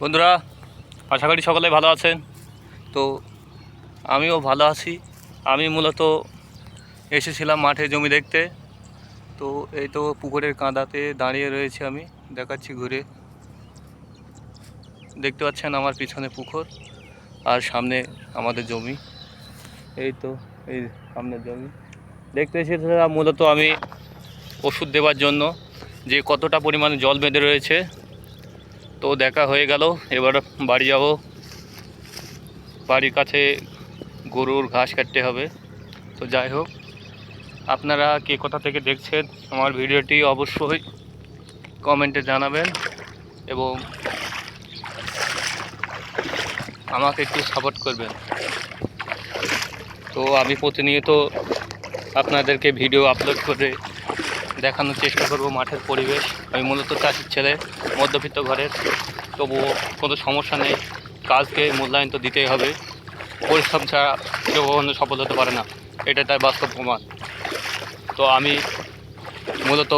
বন্ধুরা, আশা করি সকলে ভালো আছেন। তো আমিও ভালো আছি। আমি মূলত এসেছিলাম মাঠে জমি দেখতে। তো এই তো পুকুরের কাঁদাতে দাঁড়িয়ে রয়েছে আমি, দেখাচ্ছি ঘুরে। দেখতে পাচ্ছেন আমার পিছনে পুকুর আর সামনে আমাদের জমি। এই তো, এই সামনের জমি। দেখতে এসেছিলাম মূলত আমি ওষুধ দেওয়ার জন্য, যে কতটা পরিমাণে জল বেঁধে রয়েছে। তো দেখা হয়ে গেল। এবার বাড়ি যাব। বাড়ির কাছে গরুর ঘাস কাটতে হবে। তো যাই হোক, আপনারা কে কোথা থেকে দেখছেন আমার ভিডিওটি অবশ্যই কমেন্টে জানাবেন এবং আমাকে একটু সাপোর্ট করবেন। তো আমি প্রতিনিয়ত আপনাদেরকে ভিডিও আপলোড করে দেখানোর চেষ্টা করব মাঠের পরিবেশ। আমি মূলত চাষির ছেলে, মধ্যবিত্ত ঘরের। তবুও কোনো সমস্যা নেই। কাজকে মূল্যায়ন তো দিতেই হবে। পরিশ্রম ছাড়া কেউ কখনো সফল হতে পারে না। এটা তার বাস্তব প্রমাণ। তো আমি মূলত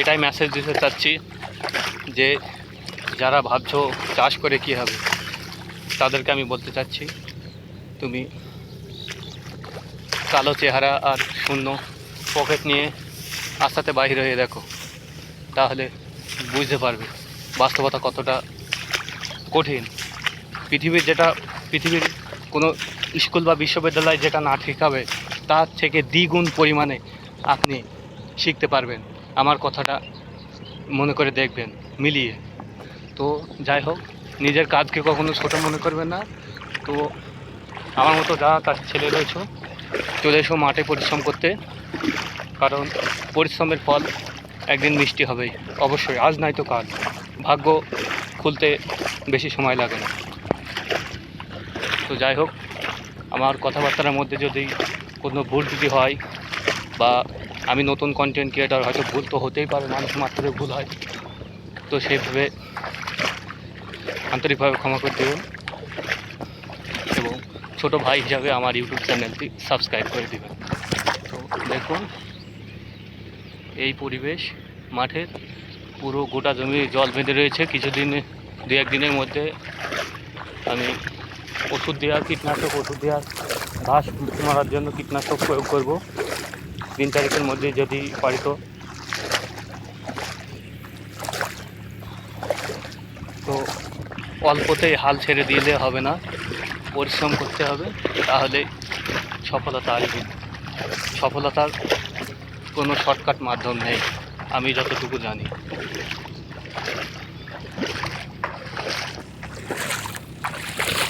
এটাই মেসেজ দিতে চাচ্ছি যে, যারা ভাবছ চাষ করে কী হবে, তাদেরকে আমি বলতে চাচ্ছি, তুমি কালো চেহারা আর শূন্য পকেট নিয়ে আস্তাতে বাইরে হয়ে দেখো। তাহলে বুঝতে পারবে বাস্তবতা কতটা কঠিন। পৃথিবীর যেটা, পৃথিবীর কোনো স্কুল বা বিশ্ববিদ্যালয় যেটা না শেখাবে তার থেকে দ্বিগুণ পরিমাণে আপনি শিখতে পারবেন। আমার কথাটা মনে করে দেখবেন, মিলিয়ে। তো যাই হোক, নিজের কাজকে কখনো ছোটো মনে করবেন না। তো আমার মতো যা তার ছেলে রয়েছে, চলে এসো মাঠে পরিশ্রম করতে। কারণ পরিশ্রমের ফল একদিন মিষ্টি হবে অবশ্যই, আজ নাই তো কাল। ভাগ্য খুলতে বেশি সময় লাগে না। তো যাই হোক, আমার কথাবার্তার মধ্যে যদি কোনো ভুল ত্রুটি হয় বা আমি নতুন কন্টেন্ট ক্রিয়েটার হয়তো ভুল তো হতেই পারে, মানুষ মাত্র ভুল হয়। তো সেইভাবে আন্তরিকভাবে ক্ষমা করে দেবেন এবং ছোট ভাই হিসাবে আমার ইউটিউব চ্যানেলটি সাবস্ক্রাইব করে দেবেন। তো দেখুন এই পরিবেশ মাঠের পুরো গোটা জমি জল বেঁধে রয়েছে। কিছুদিন দু একদিনের মধ্যে আমি ওষুধ দেওয়া, কীটনাশক ওষুধ দেওয়া, ঘাস মারার জন্য কীটনাশক প্রয়োগ করব। তিন তারিখের মধ্যে যদি পারি তো। তো অল্পতেই হাল ছেড়ে দিলে হবে না, পরিশ্রম করতে হবে, তাহলে সফলতা আসবে। সফলতার কোনো শর্টকাট মাধ্যম নেই আমি যতটুকু জানি।